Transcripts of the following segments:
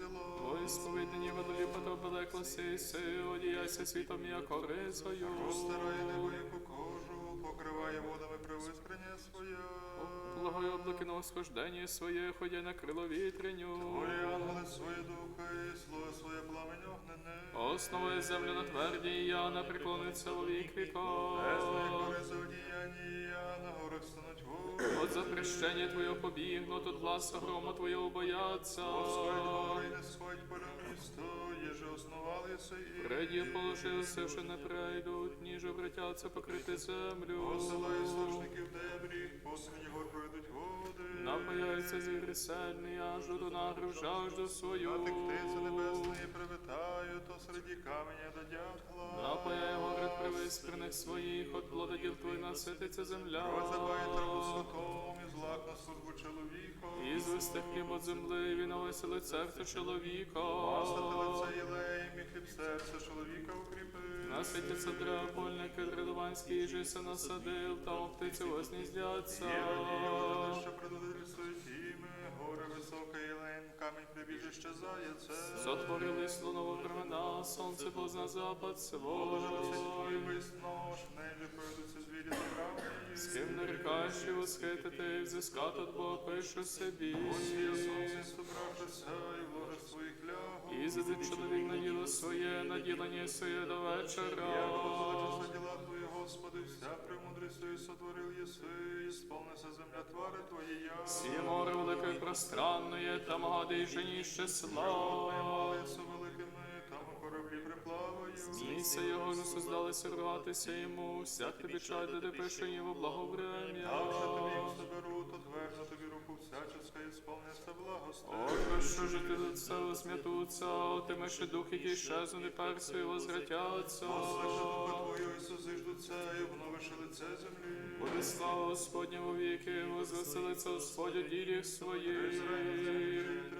зіло. Твої сповідні водолі потобелеко сиси, одіяйся світом яко ризою. Розтирає небо, яку кожу, покриває водами привиспрення своє. Благою облаки на восхождення своє, ходя на крило вітреню. Творі ангели свої духи, слово своє пламень огнене. Основує землю на тверді, я не преклониться у вік Бездної віков. гори на горах стануть. От запрещення Твоє побігну, тут гласа грома Твоєго бояться. Господь гори, не сходь поля місто, єже основалися і. Преді положився, що не прийдуть, ніж обратяться покрити землю. Посилає слушників дебрі, посмені гор пройдуть води. Напаяється зігри сильний, аж до нагрив жажду свою. А ти птиці небесної привітаю, то середі каменя до дятла. Напаяє город привиспрених своїх, от плододів твої насититься земля. Розабає траву і злак на службу чоловіка. І звести хліб от земли, він овеселить серце чоловіка. Мастити лице єлеєм і хліб серце чоловіка укріпи. Польники, дридованський жиси насадив, там птиці возніздяться. Що високе єлеєм, камінь прибіжище заяце. Сотворили слонову времена, сонце позна запад свой. твої виснож, неже пройдуться звірі забравні. З ким нарікаючи восхитити, взискати от Бога пише собі. Осія сонце собравшися, і вложив своїх лягу. І зади чоловік на діло своє, на ділення своє до вечора. Як діла твої, Господи, вся премудрістю сотворив єси, і сповнися земля твари твоєя. Сіє море велике пространне, там гади й женіще слава. У. Місце його не создалися рватися йому, всяк тобі чай, де пише його Так благоврем'я. що тобі їм соберу, то твердо тобі руку всяческа, і сповниться благости. Ой, що жити до це смятуться, отимеши дух, які щезнуть, перси і возвратяться. Послаша духа твою, і созиждуться, і обновиши лице землі. Буде слава Господня у віки, возвеселиться Господь у діліх своїх.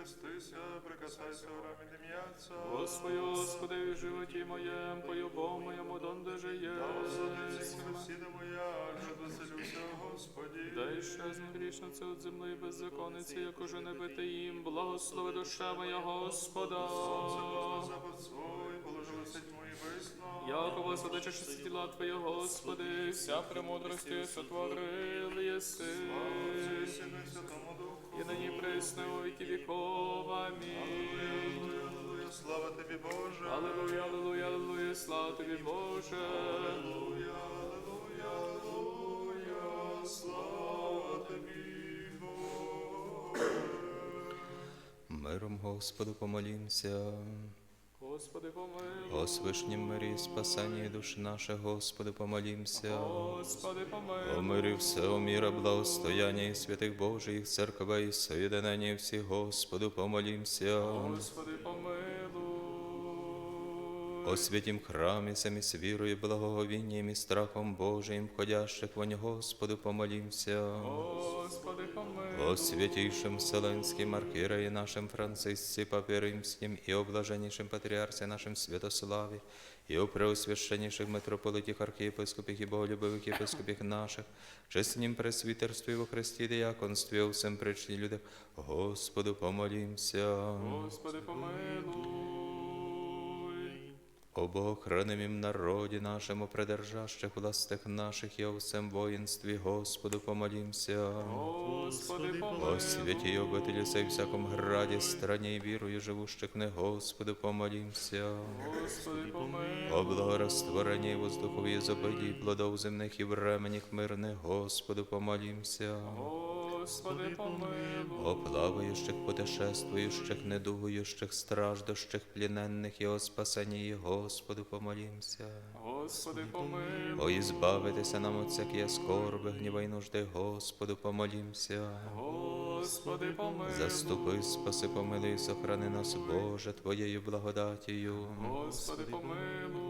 Ізраїль, прикасайся орами дим'яться. Господи, Господи, в животі моєм, по любому моєму, донде же є. Сусіда моя, аж доселюся, Господі. Дай щезне це от земної беззаконниці, як уже не бити їм, благослови душа моя Господа. Сонце позна запад свой, положилися тьмої висно. Яко возводича тіла Твоє, Господи, вся премудрості сотворили єси. Отцю і Сину і Святому. І нині присне у віки віков. Амінь. Слава тобі, Боже. Аллилуйя, аллилуйя, аллилуйя, слава тобі, Боже. Аллилуйя, аллилуйя, аллилуйя, слава тобі, Боже. Миром Господу помолімся. Господи, помилуй. О свишнім мирі, спасанні душ наших, Господи, помолімся. Господи, О помилуй. мирі всього міра, благостояння і святих Божих церквей, і соєдинення всіх, Господу помолімся. Господи, помилуй. О святім храмі, самі з вірою, благоговінням і страхом Божим, входящих вонь, Господу помолімся. Господи, помилуй. О святейшем Вселенским архиерее нашем Франциске, Папе Римским, и о блаженнейшем Патриарсе нашем Святославе, и о преосвященнейших митрополитих, архиепископих и боголюбивых епископих наших, чеснім пресвітерстві во Христі, дияконстві, о всем пречні людях, Господу помолімся. Господи, помилуй. О Богохранимім народі нашому, придержащих властях наших і о всем воїнстві, Господу помолімся. Господи, О помилуй. святій обителі сей всяком граді, страні і вірою живущих не Господу помолімся. Господи, помилуй. О благорастворенні воздухові зобилі, плодов земних і временіх мирних, Господу помолімся. Господи, помилуй. О плаваючих, путешествуючих, недугуючих, страждущих, пліненних і о спасенні, Господу помолімся. Господи, помилуй. О, ізбавитися нам от всякі скорби, гніва й нужди, Господу помолімся. Господи, помилуй. Заступи, спаси, помилуй, сохрани нас, Боже, Твоєю благодатію. Господи, помилуй.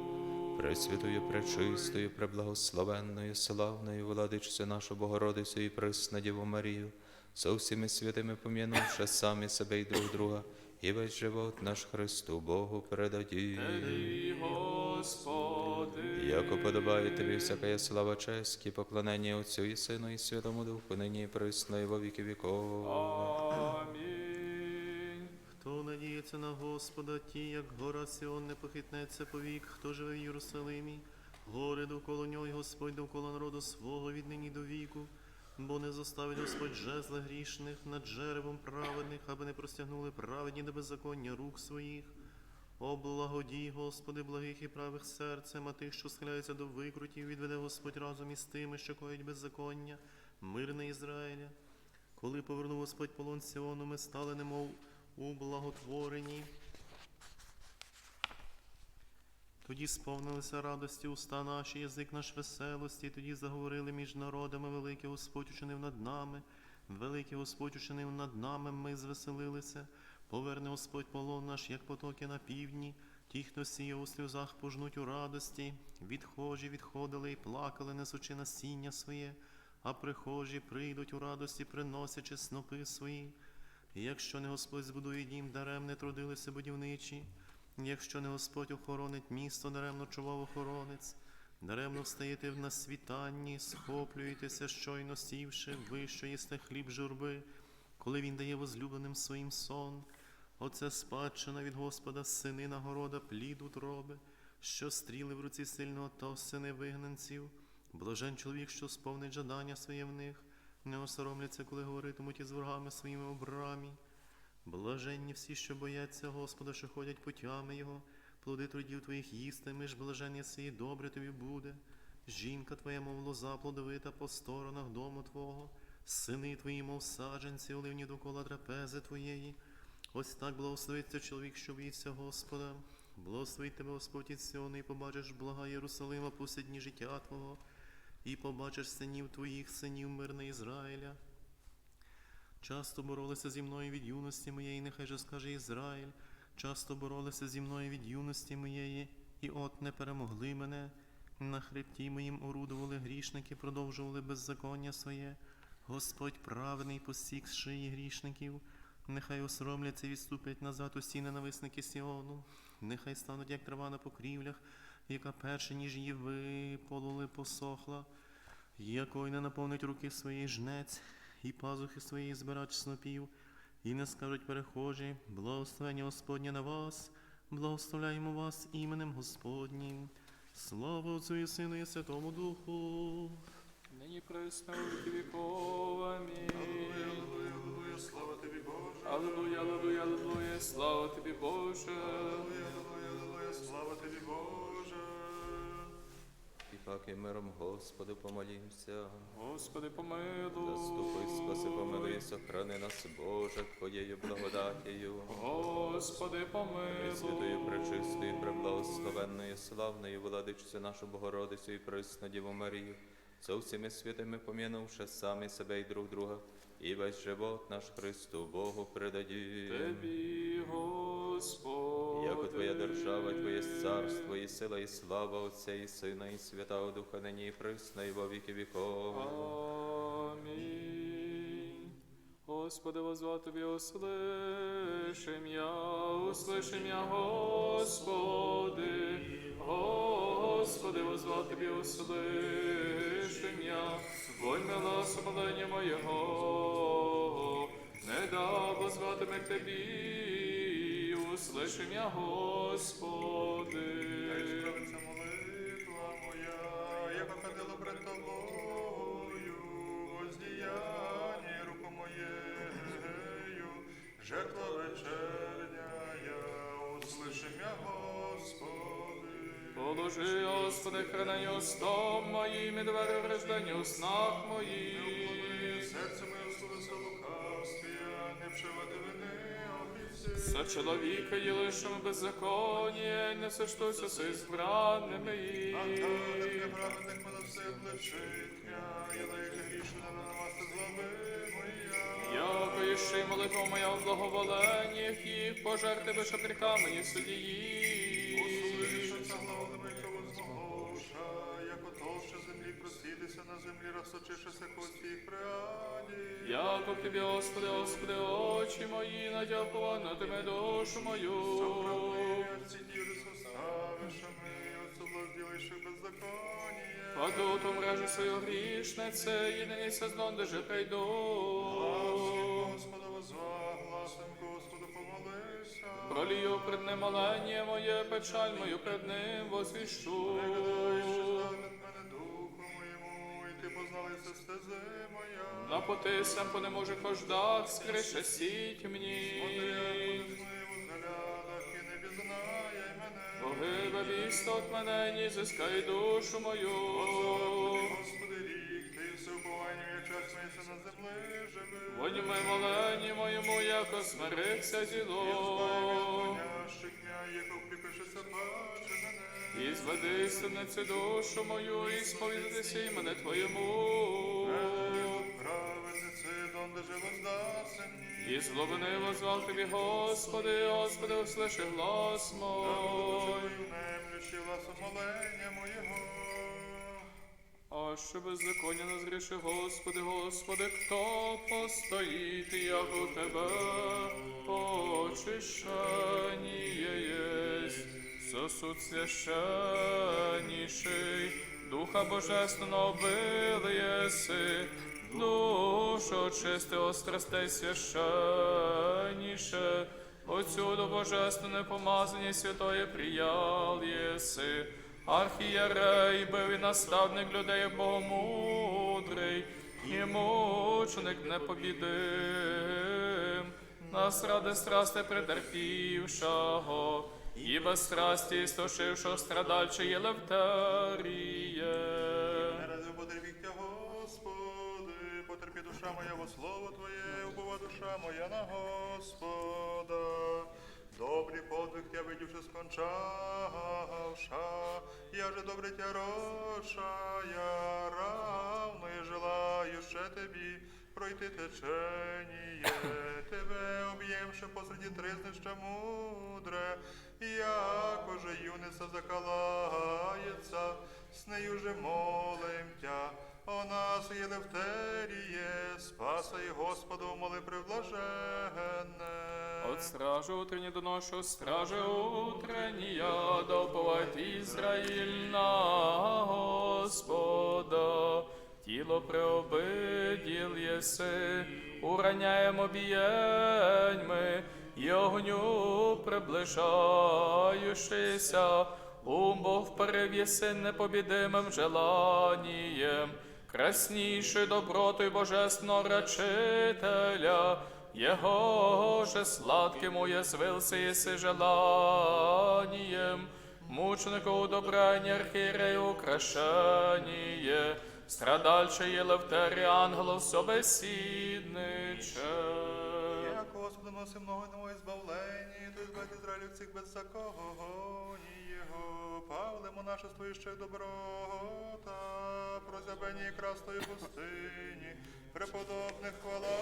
Пресвятою, пречистою, преблагословенною, славною владичцю нашу Богородицю і присна Діву Марію, со всіми святими пом'янувши самі себе і друг друга, і весь живот наш Христу Богу передадім. Господи. Яко подобає тобі всяка слава честь і поклонення Отцю і Сину і Святому Духу, нині і присно, і во віки віков. Амінь. Хто надіється на Господа, ті, як гора Сіон не похитнеться повік, хто живе в Єрусалимі, гори довкола нього, і Господь довкола народу свого від нині до віку, бо не зоставить Господь жезла грішних над жеребом праведних, аби не простягнули праведні до беззаконня рук своїх. О, благодій, Господи, благих і правих серцем, а тих, що схиляються до викрутів, відведе Господь разом із тими, що коїть беззаконня, мирне Ізраїля. Коли повернув Господь полон Сіону, ми стали немов у благотворенні. Тоді сповнилися радості уста наші, язик наш веселості, тоді заговорили між народами, великий Господь учинив над нами, великий Господь учинив над нами, ми звеселилися. Поверне Господь полон наш, як потоки на півдні. Ті, хто сіяв у сльозах, пожнуть у радості. Відхожі відходили і плакали, несучи насіння своє, а прихожі прийдуть у радості, приносячи снопи свої. Якщо не Господь збудує дім, даремне трудилися будівничі. Якщо не Господь охоронить місто, даремно чував охоронець. Даремно встаєте на світанні, схоплюєтеся, щойно сівши, ви, що їсте хліб журби, коли він дає возлюбленим своїм сон. Оце спадщина від Господа, сини нагорода, плід утроби, що стріли в руці сильного, то сини вигнанців. Блажен чоловік, що сповнить жадання своє в них, не осоромляться, коли говоритимуть із ворогами своїми у брамі. Блаженні всі, що бояться Господа, що ходять путями Його, плоди трудів твоїх їстимеш, блажен єси, і добре тобі буде. Жінка твоя, мов лоза плодовита по сторонах дому Твого, сини твої, мов саджанці, оливні довкола трапези твоєї. Ось так благословиться чоловік, що боїться Господа. Благословить тебе Господь із Сіони, і побачиш блага Єрусалима пусять дні життя Твого, і побачиш синів твоїх, синів мирне Ізраїля. Часто боролися зі мною від юності моєї, нехай же скаже Ізраїль. Часто боролися зі мною від юності моєї, і от не перемогли мене. На хребті моїм орудували грішники, продовжували беззаконня своє. Господь праведний посік з шиї грішників. Нехай осоромляться і відступлять назад усі ненависники Сіону. Нехай стануть, як трава на покрівлях, яка перше, ніж її випололи, посохла якої не наповнить руки своєї жнець, і пазухи своєї збирач снопів, і не скажуть перехожі, благословення Господнє на вас, благословляємо вас іменем Господнім. Слава Отцю і Сину і Святому Духу. Нині присно у віки віков. Амінь. Аллилуйя, аллилуйя, слава тобі, Боже. Аллилуйя, аллилуйя, аллилуйя, слава тобі, Боже. Аллилуйя, аллилуйя, слава тобі, Боже. І миром Господу помолімся. Господи, помилуй. Заступи, спаси, помилуй, сохрани нас, Боже, Твоєю благодатію. Господи, Святою, помилуй. пречистою, преблагословенною, славною владичцю нашу Богородицю і присну Діву Марію, со всіми святими помінувши самі себе і друг друга, і весь живот наш Христу Богу предадім. Тебі, Господи Яко Твоя держава, Твоє царство, і сила, і слава Отця, і Сина, і Святого Духа, нині і присно, і во віки віков. Амінь. Господи, возва Тобі услышим я, услышим я, Господи. Господи, возва Тобі услышим я, вонь мила сумлення моєго. Не да возвати ми к Тобі, услышим я, Господи. Справиться молитва моя, яка ходила пред тобою, воздіяння руку моєю, жертва вечерня, услышим я, Господи. Положи, Господи, хранені устом моїм і двері вреждені у снах моїх. Чоловіка є лишимо беззаконня, не сочтуся си збранними А то, неправедник мене все плечитня, я даю грішна на вас злоби моя. Яко іще молитва моя в благоволеннях і пожерти би при камені судії. Очі мої, надякувано тебе душу мою. Паду ту мрежу свою грішнице, єдиний сезон, де же прийду. Господа возва, гласом Господу помолися. волію пред ним молення моє, печаль мою пред ним возвіщу. І стези моя. На поти сам по не може хождать, скрише сіть мені. в глядах і не пізнає мене. Погибе віста от мене, ні зискай душу мою. Господи, рік, ти все уповання, як час місяця на землі живе. Воньми моленні моєму, яко смирився зіло. І зведи синиці душу мою, і Твоєму. Донде же воздасться мені. І злобини возвав тобі, Господи, Господи, услиши глас мой. А що беззаконня назгріши, Господи, Господи, хто постоїть, як у Тебе очищення єсть, сосуд священніший, Духа Божественного били єси, душу чистого страстей священніше, Отсюду божественне помазання святое приял єси, архієрей бив і наставник людей богомудрий, і мученик непобідим, нас ради страсти претерпівшого, і без страсті істошившого страдальче Єлевтеріє. Не рази потерпіть Господи, потерпі душа моя во слово Твоє, упова душа моя на Господа. Добрий подвиг тя видівши скончавша, я же добре тя роша, я равно желаю ще тобі пройти теченіє, тебе об'ємши посереді тризнища мудре, як уже юница закалається, з нею же молим тя, о нас є Левтеріє, спасай Господу, моли привлажене. От стражи утренней до ночи, стражи утренняя, да уповает Израиль на Господа. Тіло преобиділ єси, ураняєм обієньми, і огню приближаючися, Бог перев'єси непобідимим желанієм, краснішою добротою божественного речителя, Його же сладким уязвился єси желанієм, мученику удобрення архієрею украшення, страдальче Єлевтері ангелов собесідниче. Як Господу носим ноги на моє збавлення, то збавить Ізраїль всіх беззаконні його. Павле монашество ще доброта, прозябені і крастої пустині, преподобних хвала,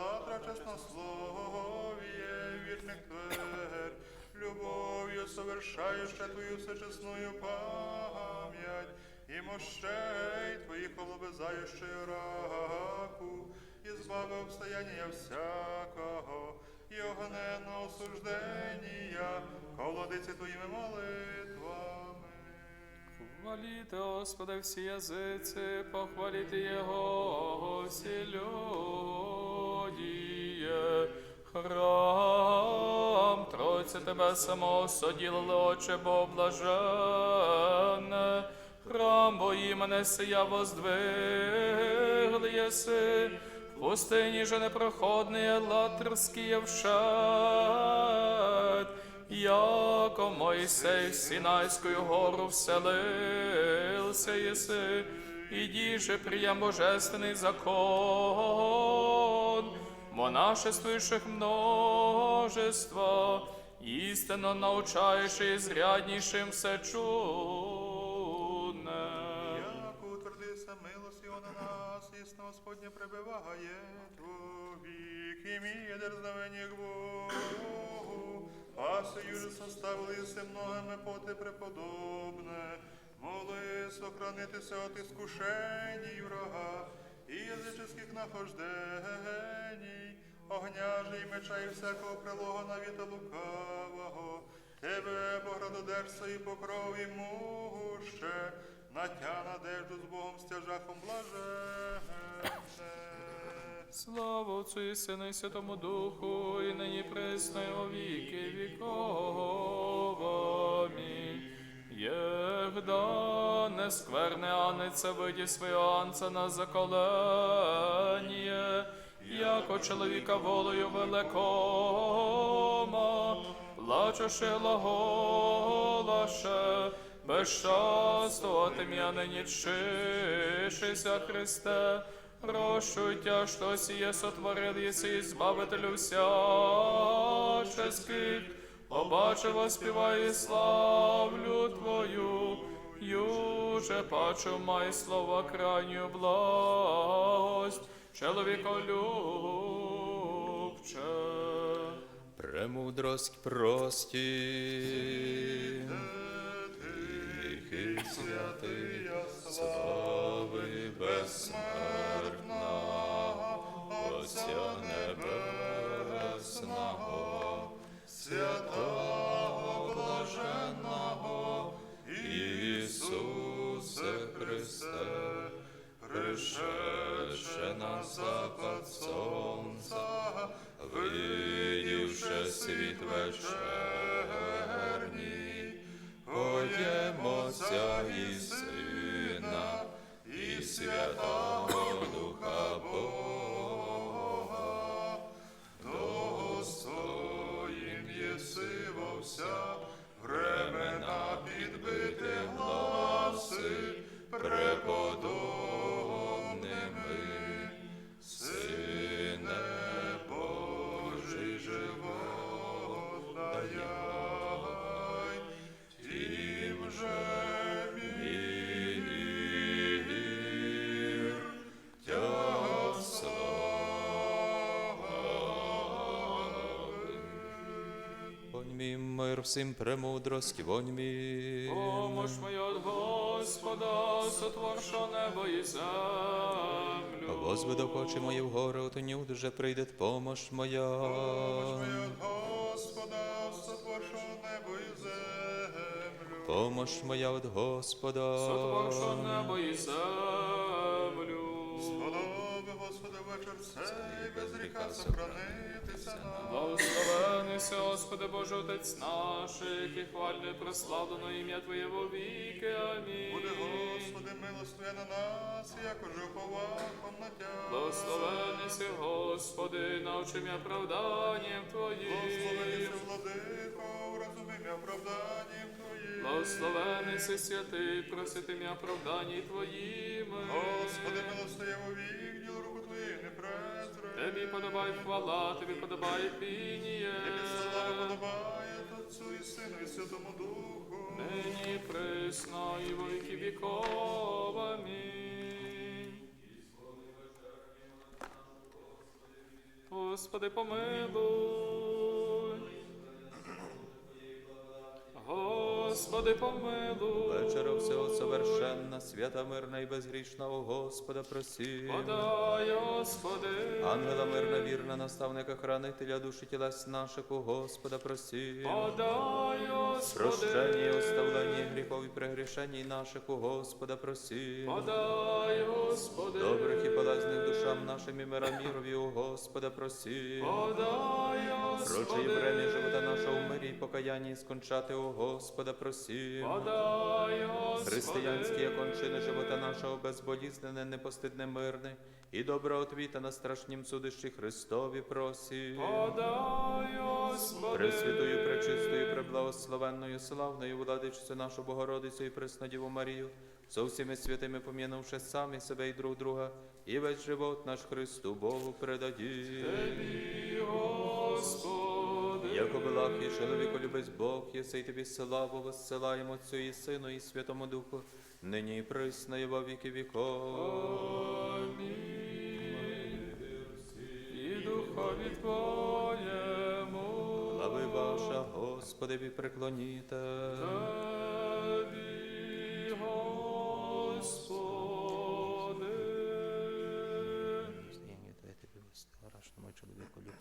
латра чеснословіє, вірних твер, любов'ю совершаючи твою всечесную пам'ять, і мощей твоїх олобизаючи раку, і збавив обстояння всякого, і огненного осуждення, колодиці твоїми молитвами. Хваліте, Господа, всі язиці, похваліте Його, всі люди. Храм, Тройце тебе самого соділили, Отче Боблаженне. Храм бо імене сия воздвигли єси, в пустині же непроходний латерський явшет, яко Мойсей в Сінайською гору вселився єси, і діже приям божественний закон, монашествуючих множество, істинно научаєш і зряднішим все чудне. Прибиває твовік, і мій дерзновення к Богу, а союз составили се многими поти преподобне, моли сохранитися от іскушеній врага, і язичних нахожденій, огня же і меча і всякого прилога навіта лукавого, тебе поградодержся і покров і муще, натя надежду з Богом стяжахом блаженне. Слава Отцу і Сину і Святому Духу, і нині присно, і віки віков. Єгда не скверне аниця виді анца на заколення, яко чоловіка волею великома, плачеше глаголаше, безчаствувати м'я нині чишися, Христе, Прощуй тя, що сіє сотворив єси, збавителю всяческих, побачив, співаю славлю Твою, юже пачу май слова крайню благость, чоловіколюбче. Премудрость прості. Тихий святий, слави безсмертна, Отця Небесного, святого блаженного, Ісусе Христе, пришедше на запад сонця, видівши світ вечерній, всім премудрості, вонь мій. Помощ моя от Господа, сотворшо небо і землю. Возведу очі мої вгору, от нюд вже прийде помощ моя. Моя від Господа, сотворшо небо і землю. Помощ моя від Господа. Сотворшо небо і землю. Господи, без гріха сохранитися нам. Благословенися, Господи Боже, Отець наших, і хвальне прославлено ім'я Твоє во віки. Амінь. Буде, Господи, милостиве на нас, як уже повахом на тя. Благословенися, Господи, навчи м'я оправданням Твоїм. Благословенися, владико, розуміння оправданням Твоїм. Благословенися, святий, просити м'я оправданні Твоїми. Господи, милостиво вік, Тобі подобає хвала, тобі подобає пініє. Слава подобає Отцю і Сину і Святому Духу. Нині присно і во віки віков. Амінь. Господи, помилуй. Господи, помилуй. Вечора всього совершенна, свята мирна і безгрішна, о Господа просі. Подай, Господи. Ангела мирна, вірна, наставника, хранителя душі тілес наших, у Господа просі. Подай, Господи. Прощення оставлення гріхов і прегрішень наших, у Господа просі. Подай, Господи. Добрих і полезних душам нашим і мира мірові, у Господа просі. Подай, Господи. і время живота нашого в мирі і покаянні скончати, у Господа просі. Подай, Християнські кончини живота нашого безболізнене, непостидне, мирне, і добра отвіта на страшнім судищі Христові просі. Подай. Пресвятою, пречистою, преблагословенною, славною владичцю нашу Богородицю і Преснодіву Марію, со всіми святими пом'янувши самі себе і друг друга, і весь живот наш Христу Богу предаді. Тобі, Господи. Яко і чоловіко любець Бог, єси й тобі славу воссилаємо Отцю і Сину і Святому Духу, нині і присно і во віки віков. Амінь. І духові Твоєму. Слави ваша, Господи, приклоніте. Тобі, Господи.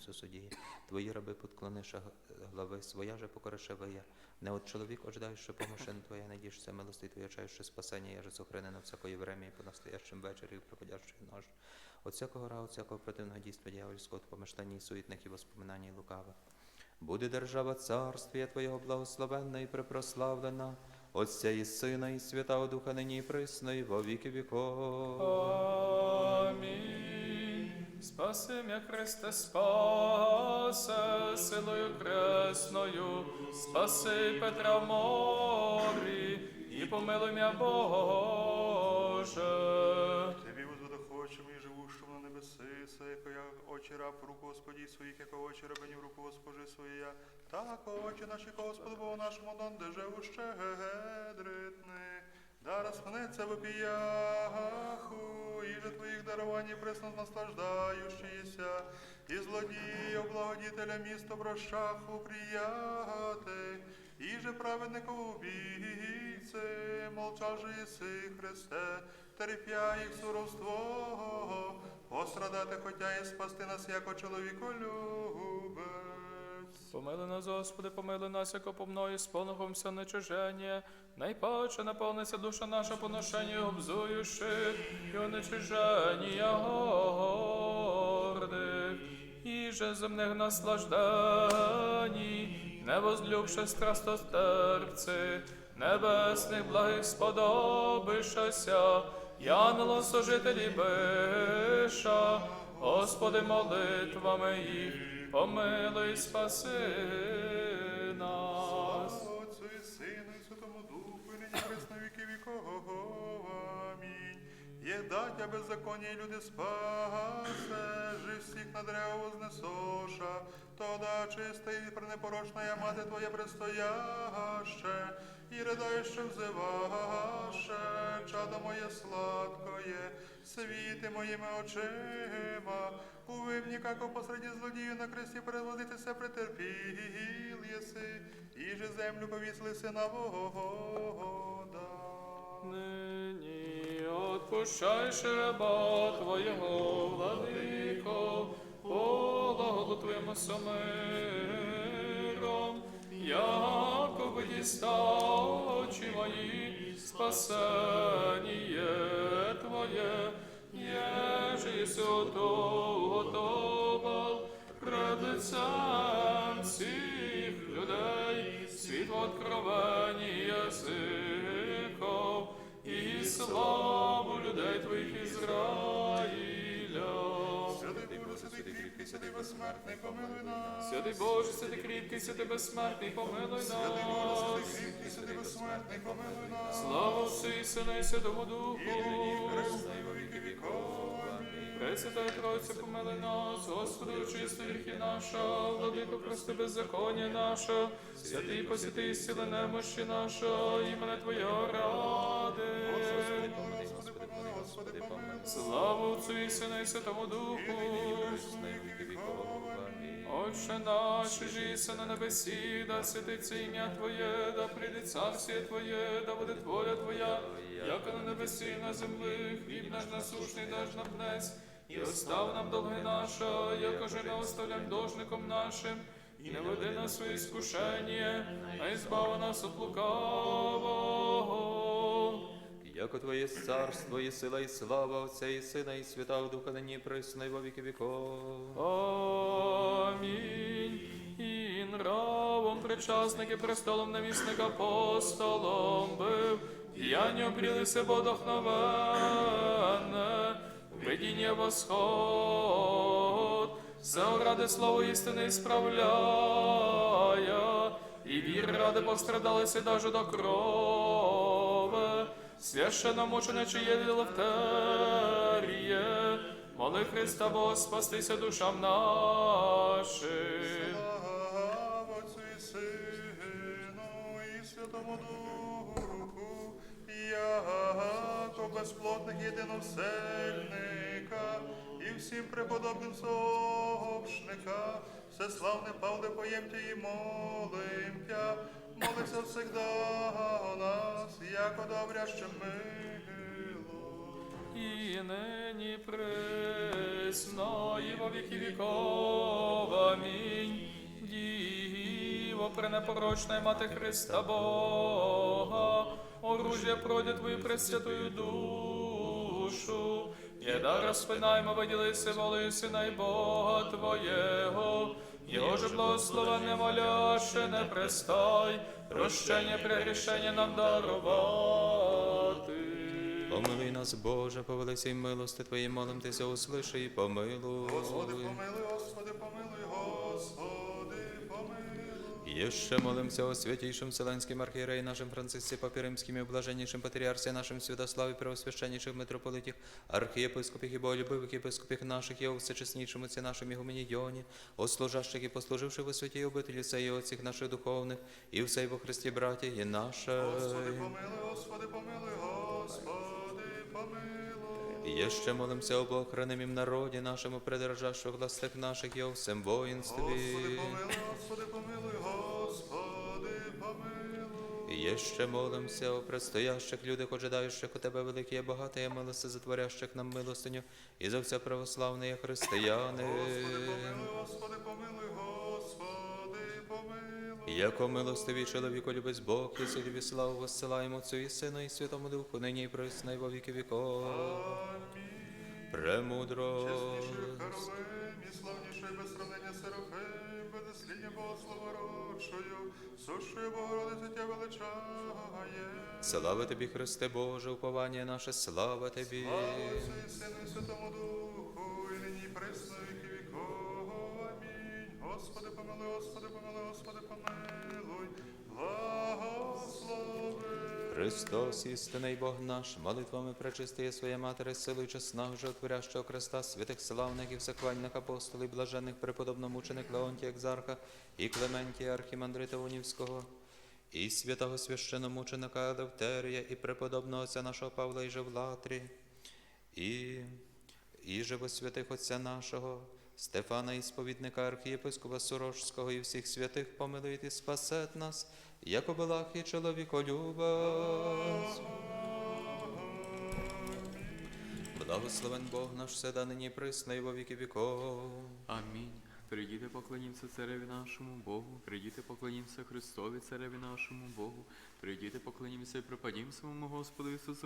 Любцю судії. Твої раби подклониша глави, своя же покорешевия. Не от чоловіка ожидаєш, що помощен Твоя, надіжся милости Твоя, чаєш спасення, я же сохранено всякої времени, по настоящим вечері, приходящої наш. от всякого ра, от всякого противного дійства дьявольського, от помиштання і суетних і воспоминань лукавих. Буде держава царствія Твоєго благословенна і препрославлена, Отця і Сина, і Святого Духа, нині і присно, і во віки віков. Амінь. Спаси м'я Христе, спасе силою кресною, спаси Петра морі, і помилуй м'я Боже. Тобі возводохочемо і живущому на небеси, се, яко я очі раб в руку Господі своїх, яко очі рабині в руку Госпожи своя, так очі наші ко Господу Богу нашому, дон, де живу щедритни. Да розпнеться в опіяху, же твоїх дарувань пресно наслаждающиеся, і злодії, благодітеля місто прощаху прияти, і же праведнику убійці, молча же єси, Христе, терпя їх суровство, пострадати хотя і спасти нас, яко чоловіколюбець. Помили нас, Господи, помили нас, яко по мною сполнохомся нечиження. Найпаче наповниться душа наша поношення, обзуючи, і онечиження гордих, і же земних наслажданий, не возлюбши страстотерпці, небесних благих сподобишася, янголо сожителі биша, Господи, молитвами їх, помилуй, спаси нас. Віки віков. Амінь. Є даття беззаконня, і люди спасе, жив всіх на древо вознесоша, тода чиста і пренепорочна я мати Твоя предстояще, і ридающе взиваше, чадо моє сладкоє, світи моїми очима, у увим ніяко посереді злодію на кресті переводитися претерпіл єси, і же землю повіслися на вода. Нині отпущайши раба Твоєго, владико, полагоду Твоєму самиром, яко дістав очі мої, спасеніє Твоє, єже єси ото пред лицем всіх людей, світло откровені язиков і славу людей Твоїх Ізраїля. Святий Боже, святий кріпкий, святий безсмертний, помилуй нас. Святий Боже, святий кріпкий, святий безсмертний, помилуй Святий Боже, нас. святий кріпкий, святий безсмертний, помилуй нас. Слава Отцю і Сину і Святому Духу. І нині і во віки віков. Амінь. Пресвятая Тройця, помили нас, Господи, очисти гріхи наша, владико, прости беззаконня наша, святий посвятий сили немощі наша, імене Твоє ради. Слава Отцю і Сину і Святому Духу. Отче наш, жися на небесі, да святиться ім'я Твоє, да прийде царствіє Твоє, да буде воля Твоя, як на небесі, на землі, хліб наш насушний даж нам днес, і остав нам долги наша, як же ми оставляємо должником нашим, і не веди нас у іскушення, а й збави нас від лукавого. Яко Твоє царство, і сила, і слава Отця і Сина, і Святого Духа, нині і присно, і во віки віков. Амінь. І нравом причасники престолом намісник апостолом бив, не обрілися водохновенне, видіння восход, все ради слово істини справляє, і вір ради пострадалися даже до крови, священно мучениче є левтеріє, Моли Христа Бога спастися душам нашим. Слава і Сину і Святому Духу, яко безплотних єдиновсельника і всім преподобним сообщника, всеславне Павле поємтя і молимтя, молися всегда о нас, яко добряще мило. І нині присно, і во віки віков. Амінь. Діво пренепорочна мати Христа Бога, оружие пройде твою пресвятую душу, Єда розпинаємо, виділися волею Сина і Бога Твоєго. Його ж благословенне моляше, не престай, прощення прегрішення нам дарувати. Помилуй нас, Боже, по великій милости Твоїй, молим Тися, услиши і помилуй. Господи, помилуй, Господи, помилуй, помилуй. І ще молимся о святійшим Вселенським архієреї нашим Францисці Папі Римським і блаженнішим патріарсі нашим святославі преосвященніших митрополитів, архієпископів і боголюбивих єпископів наших, і о всечеснішим отці нашим Ігумені Дьоні, о служащих і послуживших у святій обителі це і отців наших духовних, і все во Христі браті, і наше. Господи, помилуй, Господи, помилуй, Господи, помилуй. І є ще молимся об охранимім народі нашому, придержавших властях наших і о всем воїнстві. Господи, помилуй, Господи, помилуй, є ще молимся о предстоящих людях, ожидаючих у тебе великі і багаті, і милости затворящих нам милостиню, і за все православне християни. Господи, помилуй, Господи, помилуй. Яко милостивий чоловіку любець Бог, і тобі славу воссилаємо Отцю і Сину, і Святому Духу, нині і присно, і во віки віков. Премудро. Чесніших хоровим і славніший без сравнення Серафим, Богослова родшою, сущою Богородиця тя величає. Слава тобі, Христе Боже, уповання наше, слава тобі. Слава Отцю і Сину і Святому Духу, і нині і присно і віки віков. Амінь. Господи, помилуй, Господи, помилуй, Господи, помилуй. Христос, істинний Бог наш, молитвами пречистиє своя матері, силою чесна, животворящого Христа, святих славних і всехвальних апостолів, блажених преподобномучених Леонтія Екзарха і Клементія Архімандрита Унівського, і святого священомученика Елевтерія, і преподобного отця нашого Павла і Жевлатрі, і, і живосвятих отця нашого, Стефана Ісповідника, архієпископа Сурожського і всіх святих помилуйте і спасет нас, як обелах і чоловіколюба. Благословен Бог наш все нині і во віки віков. Амінь. Прийдіте поклонімся цареві нашому Богу, прийдіте поклонімся Христові цареві нашому Богу, прийдіте поклонімся і припадім своєму Господу Ісусу